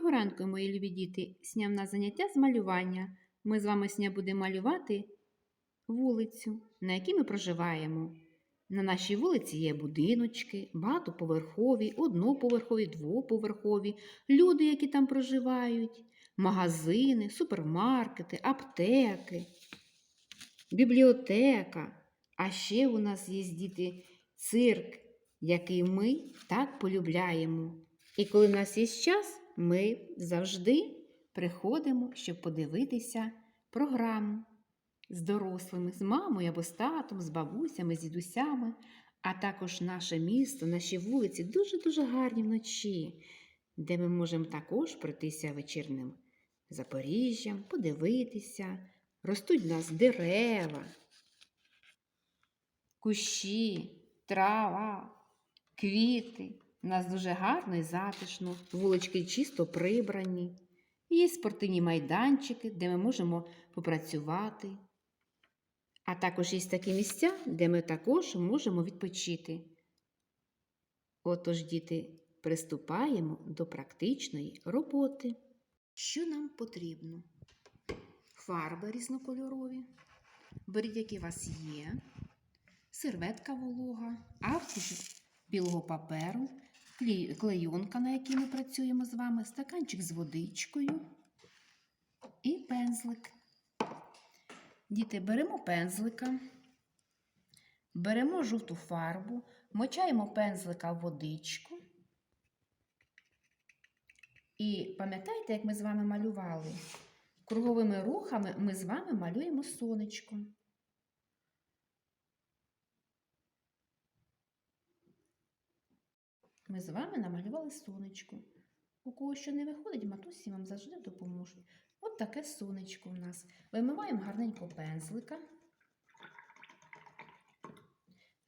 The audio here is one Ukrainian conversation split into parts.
Доброго ранку, мої любі діти! Сняв на заняття з малювання. Ми з вами сня будемо малювати вулицю, на якій ми проживаємо. На нашій вулиці є будиночки, багатоповерхові, одноповерхові, двоповерхові, люди, які там проживають, магазини, супермаркети, аптеки, бібліотека. А ще у нас є діти цирк, який ми так полюбляємо. І коли в нас є час, ми завжди приходимо, щоб подивитися програму з дорослими, з мамою або з татом, з бабусями, з дідусями, а також наше місто, наші вулиці дуже-дуже гарні вночі, де ми можемо також пройтися вечірним Запоріжжям, подивитися, ростуть в нас дерева, кущі, трава, квіти. У нас дуже гарно і затишно, вулички чисто прибрані. Є спортивні майданчики, де ми можемо попрацювати. А також є такі місця, де ми також можемо відпочити. Отож, діти, приступаємо до практичної роботи. Що нам потрібно? Фарби різнокольорові. Беріть, які у вас є, серветка волога, аркуш білого паперу, клейонка, на якій ми працюємо з вами, стаканчик з водичкою і пензлик. Діти, беремо пензлика, беремо жовту фарбу, мочаємо пензлика в водичку. І пам'ятаєте, як ми з вами малювали? Круговими рухами ми з вами малюємо сонечко. Ми з вами намалювали сонечко. У кого що не виходить, матусі вам завжди допоможуть. От таке сонечко в нас. Вимиваємо гарненько пензлика,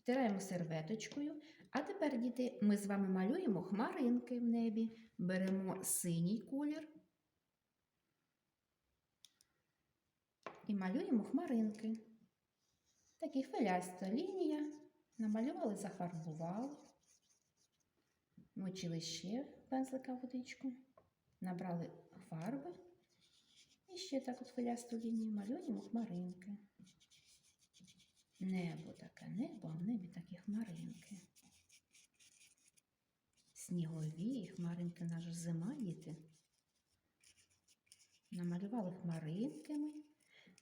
втираємо серветочкою. А тепер, діти, ми з вами малюємо хмаринки в небі. Беремо синій колір і малюємо хмаринки. Такі хвиляста лінія. Намалювали, зафарбували. Мочили ще пензлика водичку, набрали фарби і ще так от хвилясту лінію малюємо хмаринки. Небо таке небо, а в небі такі хмаринки. Снігові хмаринки наша зима, діти. Намалювали хмаринки ми.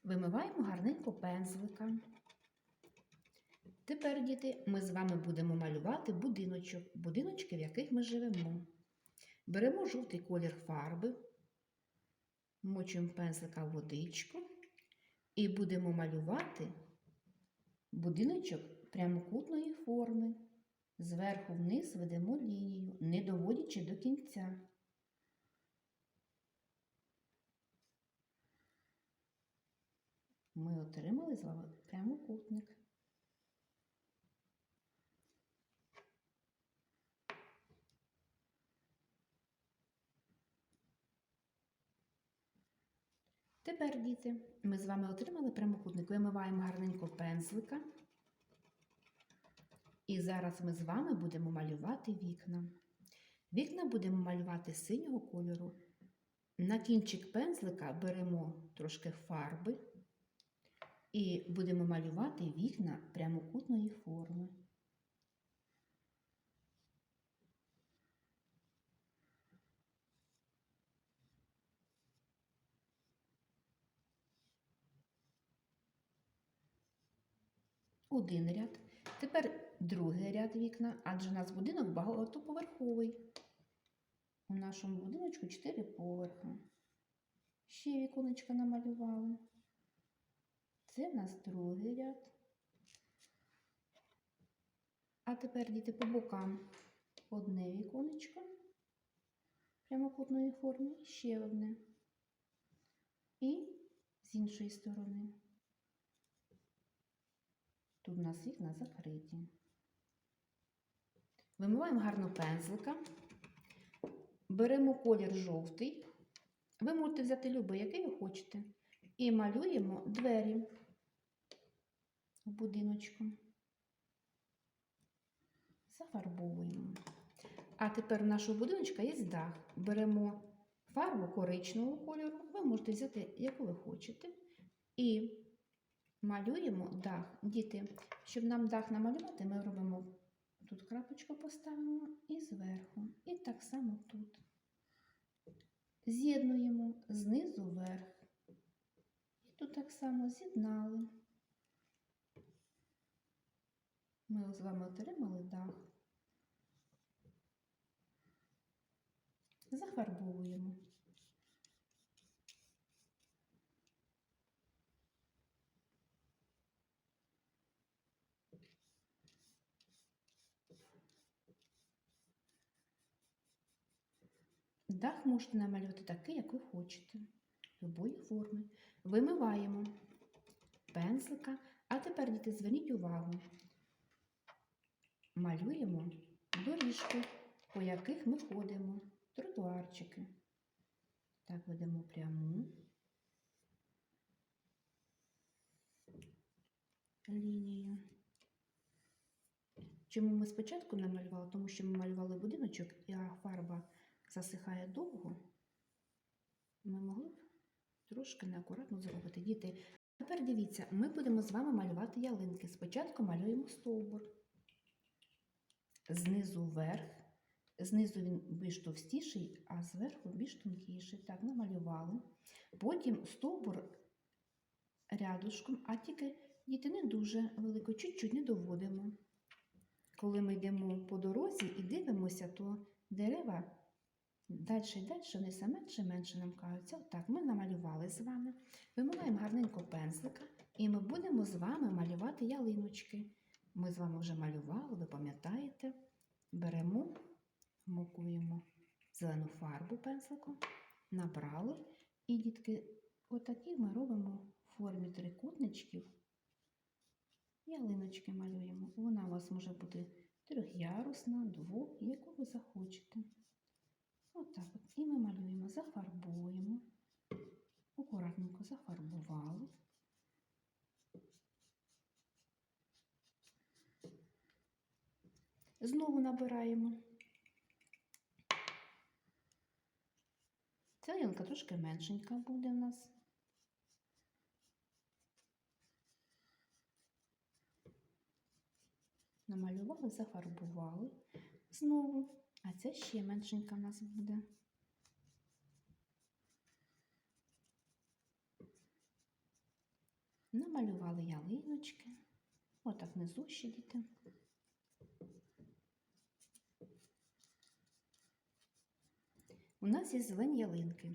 Вимиваємо гарненько пензлика. Тепер, діти, ми з вами будемо малювати будиночок, будиночки, в яких ми живемо. Беремо жовтий колір фарби, мочуємо пензлика в водичку і будемо малювати будиночок прямокутної форми. Зверху вниз ведемо лінію, не доводячи до кінця. Ми отримали з вами прямокутник. Тепер, діти, ми з вами отримали прямокутник. Вимиваємо гарненько пензлика. І зараз ми з вами будемо малювати вікна. Вікна будемо малювати синього кольору. На кінчик пензлика беремо трошки фарби і будемо малювати вікна прямокутної форми. Один ряд. Тепер другий ряд вікна, адже у нас будинок багатоповерховий. У нашому будиночку 4 поверха. Ще віконечка намалювали. Це в нас другий ряд. А тепер діти по бокам одне віконечко прямокутної форми, ще одне. І з іншої сторони. Тут у нас вікна закриті. Вимиваємо гарно пензлика, беремо колір жовтий. Ви можете взяти любий, який ви хочете, і малюємо двері в будиночку. Зафарбовуємо. А тепер у нашого будиночка є дах. Беремо фарбу коричневого кольору. Ви можете взяти, яку ви хочете. І малюємо дах. Діти, щоб нам дах намалювати, ми робимо тут крапочку поставимо і зверху. І так само тут. З'єднуємо знизу вверх. І тут так само з'єднали. Ми з вами отримали дах. Зафарбовуємо. Дах можете намалювати такий, як ви хочете, любої форми. Вимиваємо пензлика. А тепер, діти, зверніть увагу. Малюємо доріжки, по яких ми ходимо, тротуарчики. Так, ведемо пряму лінію. Чому ми спочатку намалювали? Тому що ми малювали будиночок, і фарба засихає довго. Ми могли б трошки неакуратно зробити. Діти, тепер дивіться, ми будемо з вами малювати ялинки. Спочатку малюємо стовбур. Знизу вверх. Знизу він більш товстіший, а зверху більш тонкіший. Так, намалювали. Потім стовбур рядушком, а тільки діти не дуже велико, чуть-чуть не доводимо. Коли ми йдемо по дорозі і дивимося, то дерева далі і далі вони все менше і менше нам кажуться. Отак, ми намалювали з вами. Вимиваємо гарненько пензлика, і ми будемо з вами малювати ялиночки. Ми з вами вже малювали, ви пам'ятаєте? Беремо, мокуємо зелену фарбу пензликом, набрали. І, дітки, отакі ми робимо в формі трикутничків. Ялиночки малюємо. Вона у вас може бути трьохярусна, двох, яку ви захочете. Отак от. І ми малюємо, зафарбуємо. Акуратненько зафарбували. Знову набираємо. Ця ялинка трошки меншенька буде в нас. Намалювали, зафарбували знову, а ця ще меншенька в нас буде. Намалювали ялиночки. Отак внизу ще діти. У нас є зелені ялинки.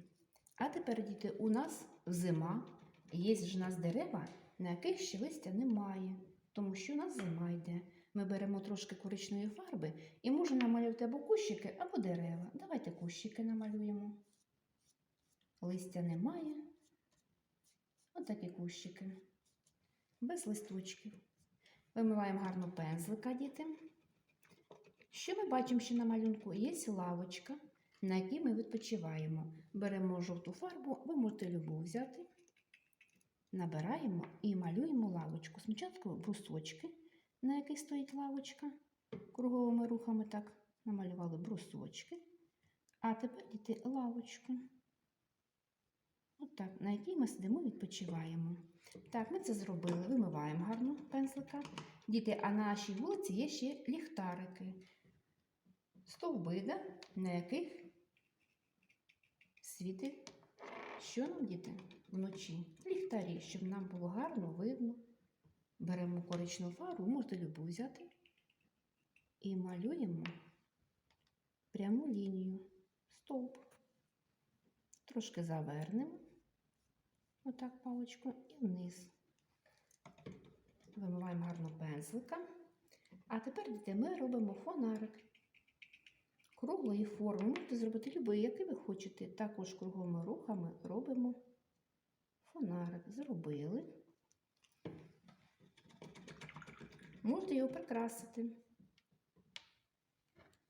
А тепер, діти, у нас зима. Є ж у нас дерева, на яких ще листя немає, тому що у нас зима йде. Ми беремо трошки коричної фарби і можемо намалювати або кущики, або дерева. Давайте кущики намалюємо. Листя немає. Отакі кущики. Без листочків. Вимиваємо гарно пензлика, діти. Що ми бачимо ще на малюнку? Є лавочка, на якій ми відпочиваємо. Беремо жовту фарбу, ви можете любу взяти. Набираємо і малюємо лавочку. Спочатку брусочки, на яких стоїть лавочка. Круговими рухами так намалювали брусочки. А тепер діти лавочку. Отак, на якій ми сидимо, відпочиваємо. Так, ми це зробили. Вимиваємо гарно пензлика. Діти, а на нашій вулиці є ще ліхтарики. Стовби, да? на яких світить що нам, діти, вночі? Ліхтарі, щоб нам було гарно видно. Беремо коричневу фарбу, можете любу взяти. І малюємо пряму лінію, стовп. Трошки завернемо, отак паличку, і вниз. Вимиваємо гарно пензлика. А тепер, діти, ми робимо фонарик круглої форми. Можете зробити любий, який ви хочете. Також круговими рухами робимо фонарик. Зробили. Можете його прикрасити.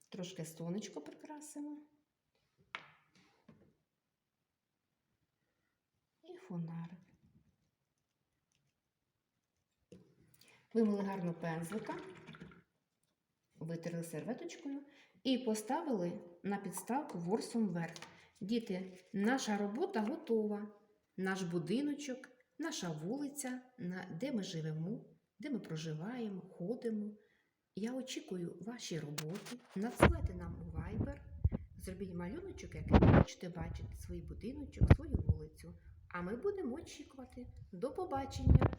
Трошки сонечко прикрасимо. І фонарик. Вимили гарно пензлика, витерли серветочкою і поставили на підставку ворсом вверх. Діти, наша робота готова. Наш будиночок, наша вулиця, де ми живемо, де ми проживаємо, ходимо. Я очікую ваші роботи. надсилайте нам у Viber. Зробіть малюночок, який ви хочете бачити, свій будиночок, свою вулицю. А ми будемо очікувати. До побачення!